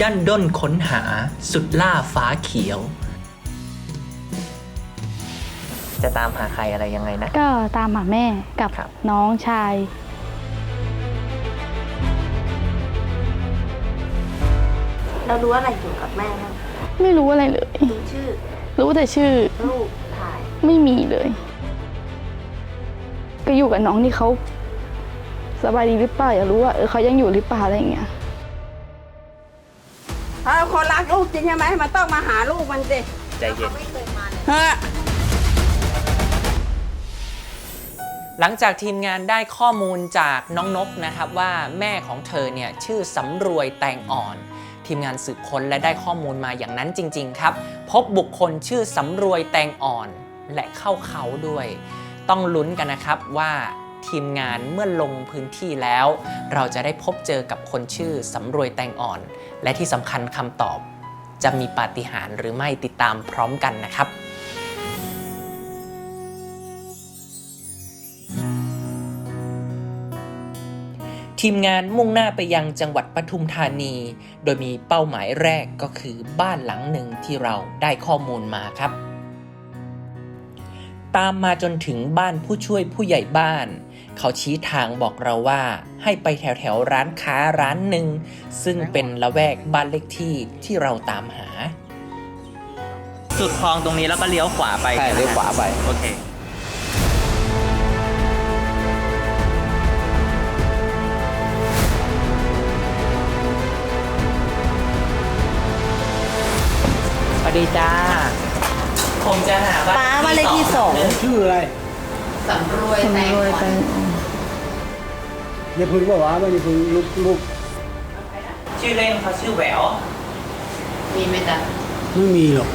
ด้านด้นค้นหาสุดล่าฟ้าเขียว จะตามหาใครอะไรยังไงนะ ก็ตามหาแม่กับครับ น้องชาย เรารู้อะไรเกี่ยวกับแม่บ้างไม่รู้อะไรเลย รู้ชื่อรู้แต่ชื่อลูกถ่าย ไม่มีเลย ก็อยู่กับน้องที่เขาสบายดีหรือเปล่าอยากรู้ว่าเออเขายังอยู่หรือเปล่าอะไรอย่างเงี้ย ถ้าคนรักลูกจริงใช่ไหมมันต้องมาหาลูกมันสิใจเย็น เฮ้ยหลังจากทีมงานได้ข้อมูลจากน้องนกนะครับว่าแม่ของเธอเนี่ยชื่อสำรวยแตงอ่อน ทีมงานสืบค้นและได้ข้อมูลมาอย่างนั้นจริง ๆ ครับ พบบุคคลชื่อสำรวยแตงอ่อน และเข้าเขาด้วย ต้องลุ้นกันนะครับว่า ทีมงานเมื่อลงพื้นที่แล้ว เราจะได้พบเจอกับคนชื่อสำรวยแตงอ่อน และที่สำคัญคำตอบ จะมีปาฏิหาริย์หรือไม่ติดตามพร้อมกันนะครับทีมงานมุ่งหน้าไปยังจังหวัดปทุมธานี โดยมีเป้าหมายแรกก็คือบ้านหลังหนึ่งที่เราได้ข้อมูลมาครับ ตามมาจนถึงบ้านผู้ช่วยผู้ใหญ่บ้าน เขาชี้ทางบอกเราว่า ให้ไปแถวแถวๆร้านค้าร้านหนึ่ง ซึ่งเป็นละแวกบ้านเลขที่ที่เราตามหา สุดคลองตรงนี้แล้วก็เลี้ยวขวาไปใช่เลี้ยวขวาไป โอเคสวัสดีจ้า ผมจะหาบ้านป้ามาเลขที่สองชื่ออะไรสำรวยแตงอ่อนอย่าพึ่งบอกว่าไม่ได้พึ่งลูกลูกชื่อเล่นเขาชื่อแหววมีไหมจ๊ะไม่มีหรอก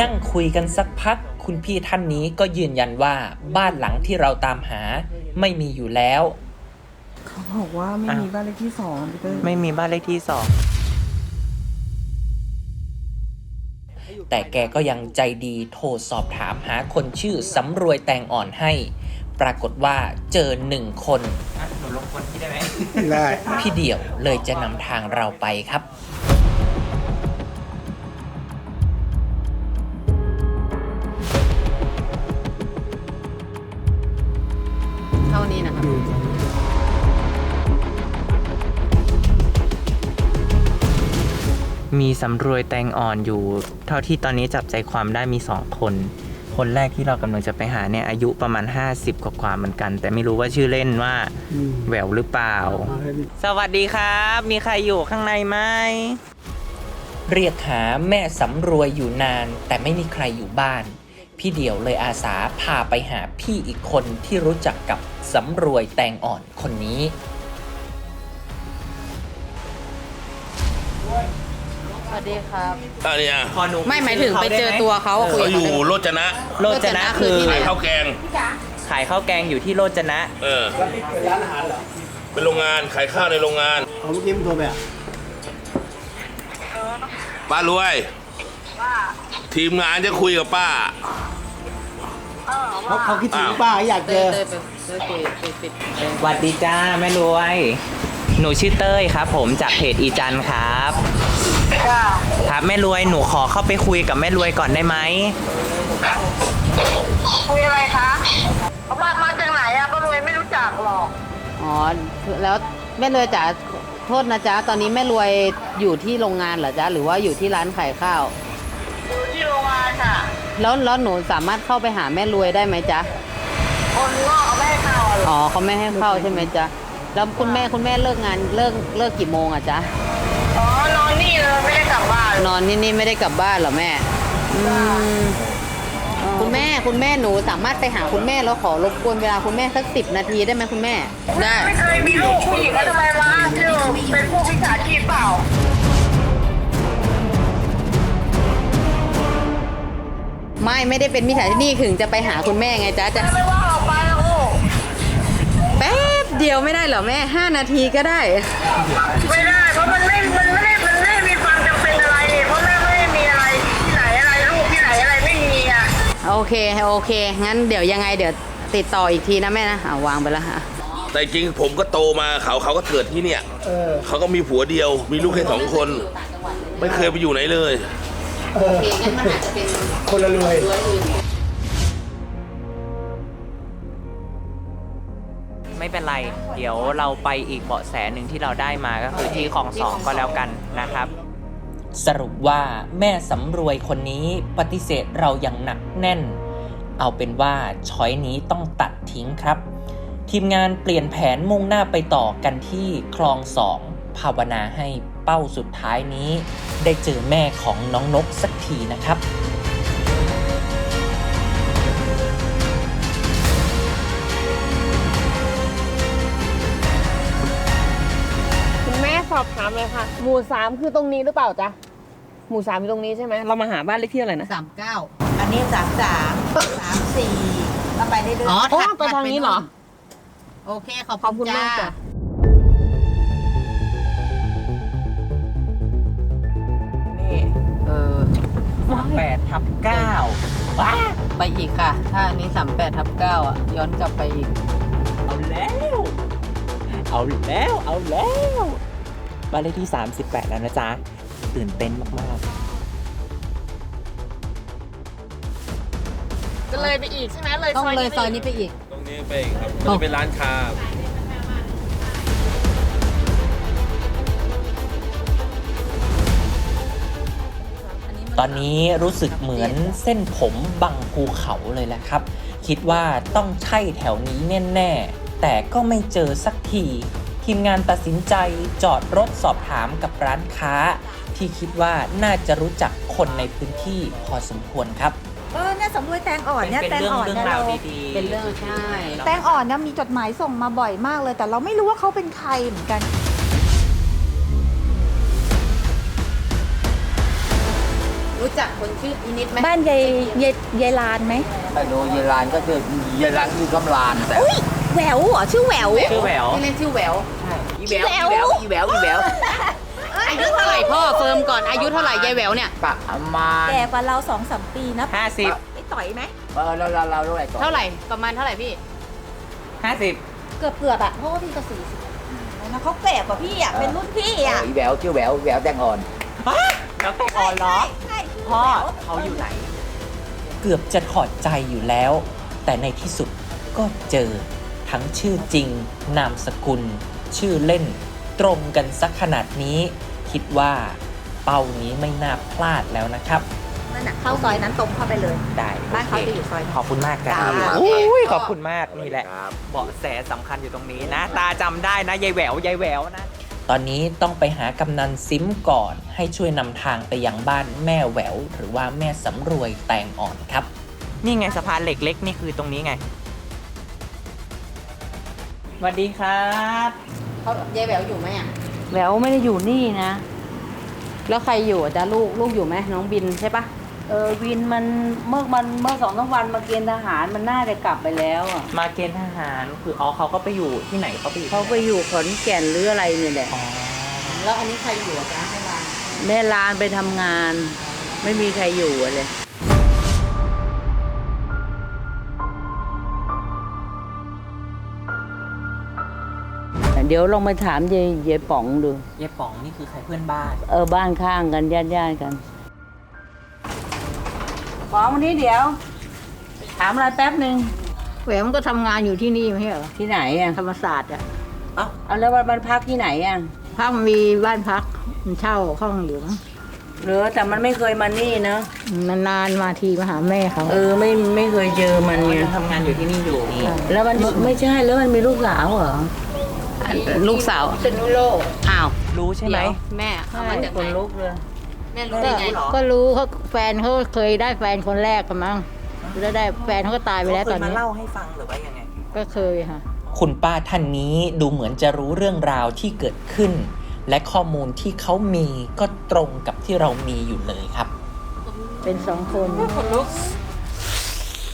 นั่งคุยกันสักพัก คุณพี่ท่านนี้ก็ยืนยันว่าบ้านหลังที่เราตามหาไม่มีอยู่แล้ว เขาบอกว่าไม่มีบ้านเลขที่สองพี่เต้ยไม่มีบ้านเลขที่สอง แต่แกก็ยังใจดีโทรสอบถามหาคนชื่อสำรวยแตงอ่อนให้ ปรากฏว่าเจอหนึ่งคน หนูลงคนที่ได้ไหม ได้ พี่เดี่ยวเลยจะนำทางเราไปครับ มีสำรวยแตงอ่อนอยู่ เท่าที่ตอนนี้จับใจความได้มีสองคน คนแรกที่เรากำลังจะไปหาเนี่ยอายุประมาณ 50 กว่ากว่าเหมือนกัน แต่ไม่รู้ว่าชื่อเล่นว่าแหววหรือเปล่า สวัสดีครับ มีใครอยู่ข้างในไหมเรียกหาแม่สำรวยอยู่นาน แต่ไม่มีใครอยู่บ้าน พี่เดี่ยวเลยอาสาพาไปหาพี่อีกคนที่รู้จักกับสำรวยแตงอ่อนคนนี้ วัสดีครับ อันเนี้ยพอหนูไม่หมายถึงไปเจอตัวเขาคุย เขากับอยู่เขาโรจนะโรจนะคือโรจนะคือที่ไหนขายข้าวแกง ขายข้าวแกงอยู่ที่โรจนะ เออเป็นโรงงานขายข้าวในโรงงานเอาเมื่อกี้มันโทรไปอะป้ารวย ทีมงานจะคุยกับป้า เขาเขาคิดถึงป้าอยากเจเต้ยอเต้ยไปเต้ยคุยคุยปิดสวัสดีจ้าแม่รวย หนูชื่อเต้ยครับ ผมจากเพจอีจันครับครับแม่รวยหนูขอเข้าไปคุยกับแม่รวยก่อนได้ไหมคุยอะไรคะเขามามาจากไหนอะป้ารวยไม่รู้จักหรอกอ๋อแล้วแม่รวยจ๋าโทษนะจ๊ะตอนนี้แม่รวยอยู่ที่โรงงานเหรอจ๊ะหรือว่าอยู่ที่ร้านขายข้าว อยู่ที่โรงงานค่ะแล้วแล้วหนูสามารถเข้าไปหาแม่รวยได้ไหมจ๊ะคนนอกเขาไม่ให้เข้าอะหรอกอ๋อเขาไม่ให้เข้าใช่ไหมจ๊ะ แล้วคุณแม่คุณแม่เลิกงานเลิกเลิกกี่โมงอะจ๊ะ อ๋อนอนนี่เลยไม่ได้กลับบ้านนอนนี่นี่ไม่ได้กลับบ้านเหรอแม่อืมคุณแม่คุณแม่หนูสามารถไปหาคุณแม่แล้วขอรบกวนเวลาคุณแม่สักสิบนาทีได้ไหมคุณแม่ ได้ ไม่เคยมีลูกผู้หญิงแล้วทำไมมาอ้างชื่อเป็นผู้พิการชีพเปล่า ไม่ไม่ได้เป็นมิจฉาชีพนี่ถึงจะไปหาคุณแม่ไงจ๊ะจะไม่ว่าออกไปนะลูกแป๊บ เดียวไม่ได้เหรอแม่ห้านาทีก็ได้ ไม่ได้เพราะมันไม่ มันไม่ได้มันไม่ได้มีความจำเป็นอะไรนี่เพราะแม่ไม่ได้มีอะไรที่ไหนอะไรลูกที่ไหนอะไรไม่มีอะโอเค โอเค งั้นเดี๋ยวยังไงเดี๋ยวติดต่ออีกทีนะแม่นะเอาวางไปแล้วค่ะ แต่จริงผมก็โตมาเขาเขาก็เกิดที่เนี่ยเออเขาก็มีผัวเดียว มีลูกแค่สองคน ไม่เคยไปอยู่ไหนเลยเออโอเคงั้นมันอาจจะเป็นคนละรวย ไม่เป็นไร เดี๋ยวเราไปอีกเบาะแสหนึ่งที่เราได้มาก็คือที่ของสองก็แล้วกันนะครับ สรุปว่าแม่สำรวยคนนี้ปฏิเสธเราอย่างหนักแน่น เอาเป็นว่าช้อยนี้ต้องตัดทิ้งครับ ทีมงานเปลี่ยนแผนมุ่งหน้าไปต่อกันที่คลองสองภาวนาให้เป้าสุดท้ายนี้ ได้เจอแม่ของน้องนกสักทีนะครับ สอบถามเลยค่ะ หมู่สามคือตรงนี้หรือเปล่าจ๊ะ หมู่สามอยู่ตรงนี้ใช่ไหม เรามาหาบ้านเลขที่อะไรนะ สามเก้าอันนี้สามสามสามสี่ก็ไปได้เรื่อยอ๋อโอ้ถัดไปทางนี้เหรอ โอเค ขอบขอบคุคุณณจ้ามากจ้ะนี่เออแปดทับเก้าว้าไปอีกค่ะ ถ้าอันนี้สามแปดทับเก้าอะ ย้อนกลับไปอีก เอาแล้ว เอาแล้ว เอาแล้ว บ้านเลขที่ 38 แล้วนะจ๊ะ ตื่นเต้นมากก็เลยไปอีกใช่ไหมเลยต้องซอยเลยนี้ซอยไปอีนี้กไปอีก ตรงนี้ไปครับมันจะเป็นร้านค้าๆตอนนี้รู้สึกเหมือนเส้นผมบังภูเขาเลยแหละครับ คิดว่าต้องใช่แถวนี้แน่ ๆ แต่ก็ไม่เจอสักที ทีมงานตัดสินใจจอดรถสอบถามกับร้านค้า ที่คิดว่าน่าจะรู้จักคนในพื้นที่พอสมควรครับ เออเนี่ยสำรวยแตงอ่อนเนี่ยเป็นแตงเรื่องอ่อนเรื่องเนี่ยราวเราดีๆเป็นเรื่องใช่ แตงอ่อนเนี่ยมีจดหมายส่งมาบ่อยมากเลย แต่เราไม่รู้ว่าเขาเป็นใครเหมือนกัน รู้จักคนชื่ออีนิดไหมบ้านยายยายยายลานไหม ไม่รู้เยลานก็คือยายลานคือกำลานแต่อุ้ย แหววเหรอชื่อแหวว ชื่อแหวว ที่เล่นชื่อแหววอีแหววอีแหววอีแหววอีแหววอายุเท่าไหร่พ่อเฟิร์มก่อนอายุเท่าไหร่ยายแหววเนี่ยประมาณแก่กว่าเราสองสามปีนะ50ไอ้ต่อยไหมเออเราเราเราเท่าไหร่ก่อนเท่าไหร่ประมาณเท่าไหร่พี่50เกือบเกือบๆอะเพราะว่าพี่ก็สี่สิบนะเขาแก่กว่าพี่อะเป็นรุ่นพี่อะอีแหววชื่อแหววแหววแตงอ่อนแล้วแต่อ่อนเหรอใช่ชื่พ่อแหววเขาอยู่ไหน เกือบจะถอดใจอยู่แล้ว แต่ในที่สุดก็เจอ ทั้งชื่อจริง นามสกุล ชื่อเล่น ตรงกันสักขนาดนี้ คิดว่าเป้านี้ไม่น่าพลาดแล้วนะครับ นั่นน่ะเข้าซอยนั้นตรงเข้าไปเลย ได้บ้านเขาโคจะอยู่ซอยไหนขอบคุณมากครับจ้าอุ้ยขอบคุณมากนี่แหละเบาะแสสำคัญอยู่ตรงนี้นะ ตาจำได้นะยายแหววยายแหววนะ ตอนนี้ต้องไปหากำนันซิมก่อน ให้ช่วยนำทางไปยังบ้านแม่แหวว หรือว่าแม่สำรวยแตงอ่อนครับ นี่ไงสะพานเหล็กเล็กนี่คือตรงนี้ไงส วัสดีครับเขายายแหววอยู่ไหมอะแหววไม่ได้อยู่นี่นะ แล้วใครอยู่อะจ๊ะลูกลูกอยู่ไหมน้องบินใช่ปะเออวินมันเมื่อมันเมื่อสองสามวันมาเกณฑ์ทหารมันน่าจะกลับไปแล้วอะมาเกณฑ์ทหารคืออ๋อเขาก็ไปอยู่ที่ไหนเขาไปอยู่ที่เขาหนไปอยู่ขอนแก่นหรืออะไรเนี่ยแหละอ๋อแล้วอันนี้ใครอยู่อะจ๊ะให้วางแม่ลานไปทำงาน ไม่มีใครอยู่อะเลย ดี๋ยวลองไปถามยายยายป๋องดู ยายป๋องนี่คือใครเพื่อนบ้าน เออบ้านข้างกันญาติญาติๆกันป๋องวันนี้เดี๋ยว ถามอะไรแป๊บหนึ่งแหววมันก็ทำงานอยู่ที่นี่ไม่ใช่เหรอที่ไหนอะธรรมศาสตร์อะเอ้าเอาแล้วมันพักที่ไหนอะพักมันมีบ้านพักมันเช่าห้องอยู่มั้งเหรือแต่มันไม่เคยมานี่เนอะนานๆมาทีมาหาแม่เขาเออไม่ไม่เคยเจอมันอ๋อไงยังทำงานอยู่ที่นี่อยู่นี่แล้วมันไม่ใช่แล้วมันมีลูกสาวเหรอ ลูกสาวเป็นนุโลกอ้าวรู้ใช่ไหมเดี๋ยวแม่เอามาจากคไหนนลุกเลยแม่รู้ได้ไงเหรอก็รู้เขาแฟนเขาเคยได้แฟนคนแรกกันมั้งแล้วได้แฟนเขาก็ตายไปแล้วเขาตเคอนยมานี้เล่าให้ฟังหรือว่ายังไงก็เคยค่ะคุณป้าท่านนี้ดูเหมือนจะรู้เรื่องราวที่เกิดขึ้น และข้อมูลที่เขามีก็ตรงกับที่เรามีอยู่เลยครับ เป็นสองคน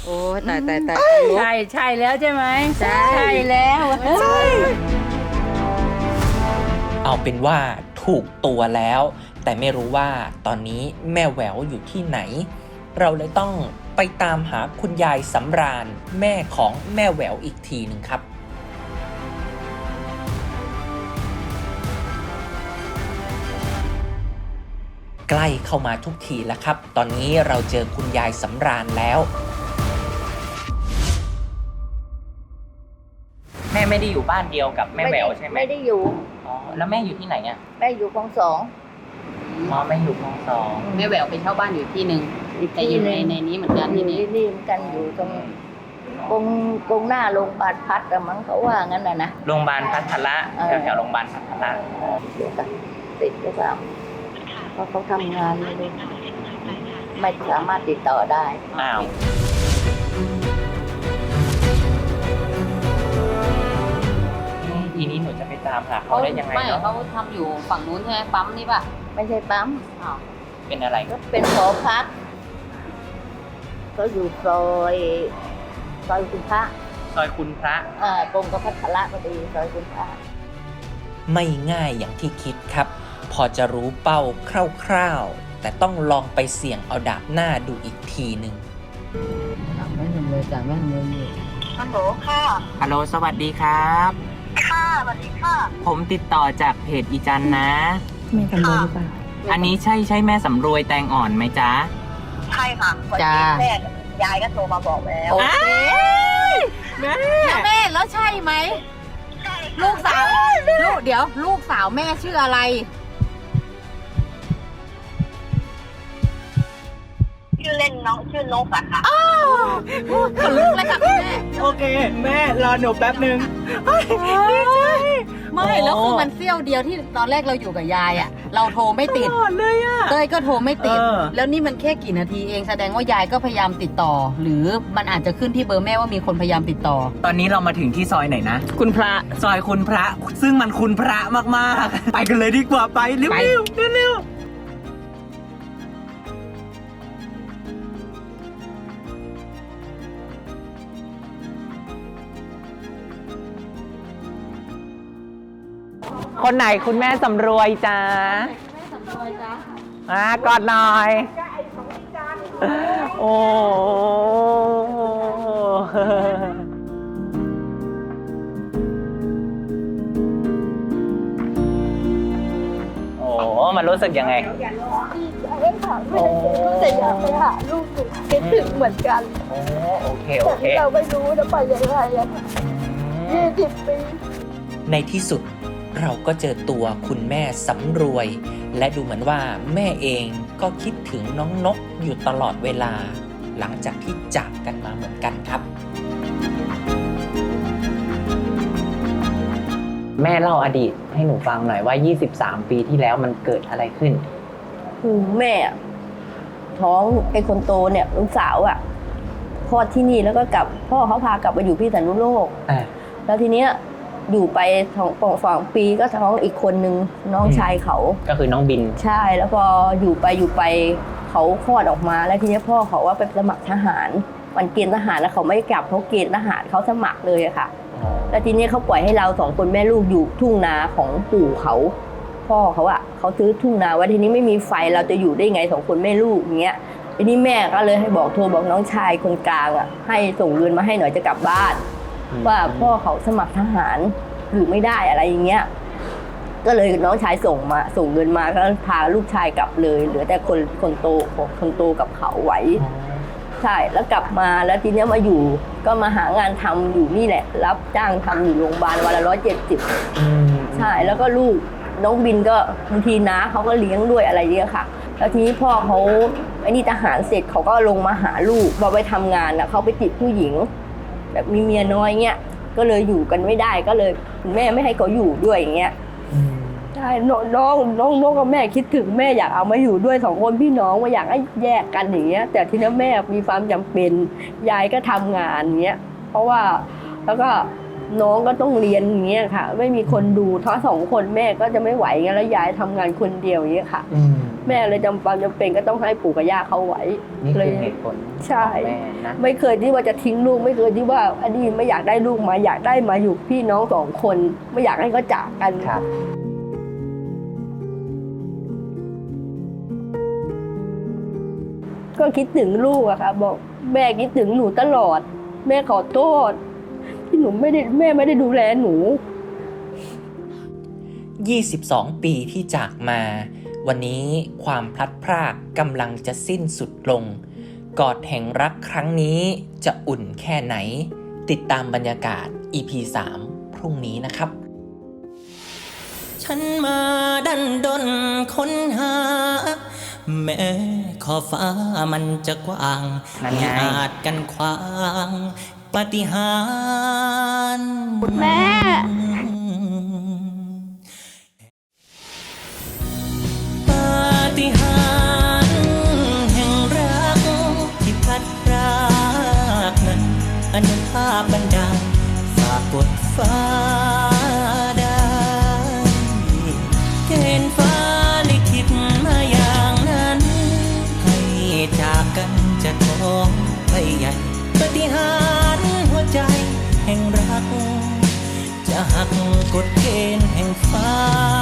โอ้ตายตายตายใช่ใช่แล้วใช่ไหมใช่แล้ว เอาเป็นว่าถูกตัวแล้ว แต่ไม่รู้ว่าตอนนี้แม่แหววอยู่ที่ไหน เราเลยต้องไปตามหาคุณยายสำราญแม่ของแม่แหววอีกทีหนึ่งครับใกล้เข้ามาทุกทีแล้วครับ ตอนนี้เราเจอคุณยายสำราญแล้ว แม่ไม่ได้อยู่บ้านเดียวกับแม่แหววใช่ไหม ไม่ได้อยู่ อ๋อแล้วแม่อยู่ที่ไหนอะแม่อยู่คลองสองอ๋อแม่อยู่คลองสองแม่แหววไปเช่าบ้านอยู่ที่หนึ่งอีกแต่ที่อยู่หในนึ่งในนี้เหมือนกันอที่ยู่นี่ที่นี่เหมือนกันอยู่ตรงตรงตรงหน้าโรงพยาบาลพัดอะมั้งเขาว่างั้นนะนะโรงพยาบาลพัทละเออแถวๆโรงพยาบาลพัทละเดี๋ยวกันติดหรือเปล่าเพราะเขาทำงานไม่ได้ไม่สามารถติดต่อได้อ้าว ทีนี้หนูจะไปตามหาเขาได้ยังไงไม่เนาะเขาทำอยู่ฝั่งนู้นใช่ไหมปั๊มนี่ป่ะไม่ใช่ปั๊มอ้าวเป็นอะไรก็เป็นหอพัก ก็อยู่ซอยซอยคุณพระซอยคุณพระอ่าตรงกับพัทละพอดีซอยคุณพระไม่ง่ายอย่างที่คิดครับ พอจะรู้เป้าคร่าวๆ แต่ต้องลองไปเสี่ยงเอาดาบหน้าดูอีกทีหนึ่งไม่เห็นเลยจ้ะแม่เงินอยู่ฮัลโหลค่ะฮัลโหลสวัสดีครับ ค่ะสวัสดีค่ะ ผมติดต่อจากเพจอีจันนะ ไม่กันเลยหรือเปล่าอันนี้ใช่ใช่แม่สำรวยแตงอ่อนไหมจ๊ะ ใช่ค่ะวันจ้านี้แม่ยายก็โทรมาบอกแล้วโอเคแม่แล้วใช่ไหมลูกสาว ลูกเดี๋ยว ลูกสาวแม่ชื่ออะไร ล่นน้องชื่อนกอะค่ะ ขนลุกเลยค่ะคุณแม่โอเค แม่รอหนูแป๊บนึงไม่แล้วคือมันเสี้ยวเดียวที่ตอนแรกเราอยู่กับยายอะ เราโทรไม่ติดเลยอะ เต้ยก็โทรไม่ติด เออ แล้วนี่มันแค่กี่นาทีเองแสดงว่ายายก็พยายามติดต่อ หรือมันอาจจะขึ้นที่เบอร์แม่ว่ามีคนพยายามติดต่อ ตอนนี้เรามาถึงที่ซอยไหนนะ คุณพระ ซอยคุณพระ ซึ่งมันคุณพระมากๆ ไปกันเลยดีกว่าไปเร็วไปๆเร็ว คนไหนคุณแม่สำรวยจ้าอ่ากอดหน่อยโอ้โอ้มันรู้สึกยังไงแต่อยากไปหาลูกอยู่คิดถึงเหมือนกันโอ้โอเค โอเคเราไม่รู้จะไปยังไงอะยี่สิบปี ในที่สุด เราก็เจอตัวคุณแม่สำรวย และดูเหมือนว่าแม่เองก็คิดถึงน้องนกอยู่ตลอดเวลา หลังจากที่จากกันมาเหมือนกันครับ แม่เล่าอดีตให้หนูฟังหน่อยว่า 23 ปีที่แล้วมันเกิดอะไรขึ้นคือแม่อะท้องไอ้คนโตเนี่ยลูกสาวอะคลอดที่นี่แล้วก็กลับพ่อเขาพากลับไปอยู่ที่สันนุโลก อ่า แล้วทีเนี้ย อยู่ไปสองปองสองปีก็ท้องอีกคนนึงน้องอืมชายเขา ก็คือน้องบิน ใช่แล้วพออยู่ไปอยู่ไปเขาคลอดออกมา แล้วทีเนี้ยพ่อเขาว่าไปสมัครทหารวันเกณฑ์ทหารแล้วเขาไม่กลับเขาเกณฑ์ทหารเขาสมัครเลยอะค่ะ แล้วทีนี้เขาปล่อยให้เราสองคนแม่ลูกอยู่ทุ่งนาของปู่เขาพ่อเขาอะเขาซื้อทุ่งนาไว้ทีนี้ไม่มีไฟเราจะอยู่ได้ไงสองคนแม่ลูกอย่างเงี้ยทีนี้แม่ก็เลยให้บอกโทรบอกน้องชายคนกลางอะให้ส่งเงินมาให้หน่อยจะกลับบ้าน ว่าพ่อเขาสมัครทหารอยู่ไม่ได้อะไรอย่างเงี้ย ก็เลยน้องชายส่งมาส่งเงินมาก็พาลูกชายกลับเลย เหลือแต่คนคนโตคนโตกับเขาไหวใช่แล้วกลับมาแล้วทีเนี้ยมาอยู่ ก็มาหางานทำอยู่นี่แหละ รับจ้างทำอยู่โรงพยาบาลวันละร้อยเจ็ดสิบใช่แล้วก็ลูกน้องบินก็บางทีน้าเขาก็เลี้ยงด้วยอะไรเงี้ยค่ะ แล้วทีนี้พ่อเขาไอ้นี่ทหารเสร็จเขาก็ลงมาหาลูกพอไปทำงานนะเขาไปติดผู้หญิง แบบมีเมียน้อยเงี้ยก็เลยอยู่กันไม่ได้ก็เลยคุณแม่ไม่ให้เขาอยู่ด้วยอย่างเงี้ยใช่น้องน้องน้องน้องกับแม่คิดถึงแม่อยากเอามาอยู่ด้วยสองคนพี่น้องว่าอยากให้แยกกันอย่างเงี้ย แต่ทีนี้แม่มีความจำเป็นยายก็ทำงานอย่างเงี้ยเพราะว่าแล้วก็ น้องก็ต้องเรียนอย่างเงี้ยค่ะ ไม่มีคนดูทั้งสองคนแม่ก็จะไม่ไหวไงแล้วยายทำงานคนเดียวอย่างเงี้ยค่ะแม่เลยจำความจำเป็นก็ต้องให้ปู่กับย่าเขาไว้นี่เลคืยอเหตุผลใช่ของแม่นะไม่เคยที่ว่าจะทิ้งลูก ไม่เคยที่ว่าอดีตไม่อยากได้ลูกมาอยากได้มาอยู่พี่น้องสองคน ไม่อยากให้เขาจากกันครับก็คิดถึงลูกอะค่ะบอกแม่คิดถึงหนูตลอด แม่ขอโทษ ที่หนูไม่ได้แม่ไม่ได้ดูแลหนู 22 ปีที่จากมา วันนี้ความพลัดพรากกำลังจะสิ้นสุดลง กอดแห่งรักครั้งนี้จะอุ่นแค่ไหน ติดตามบรรยากาศ EP 3 พรุ่งนี้นะครับ ฉันมาดันดนค้นหา แม้ขอบฟ้ามันจะกว้างนั่นไงม่อาจกันขวาง ปาฏิหาริย์แม่ปาฏิหาริ กฎเกณฑ์แห่งฟ้า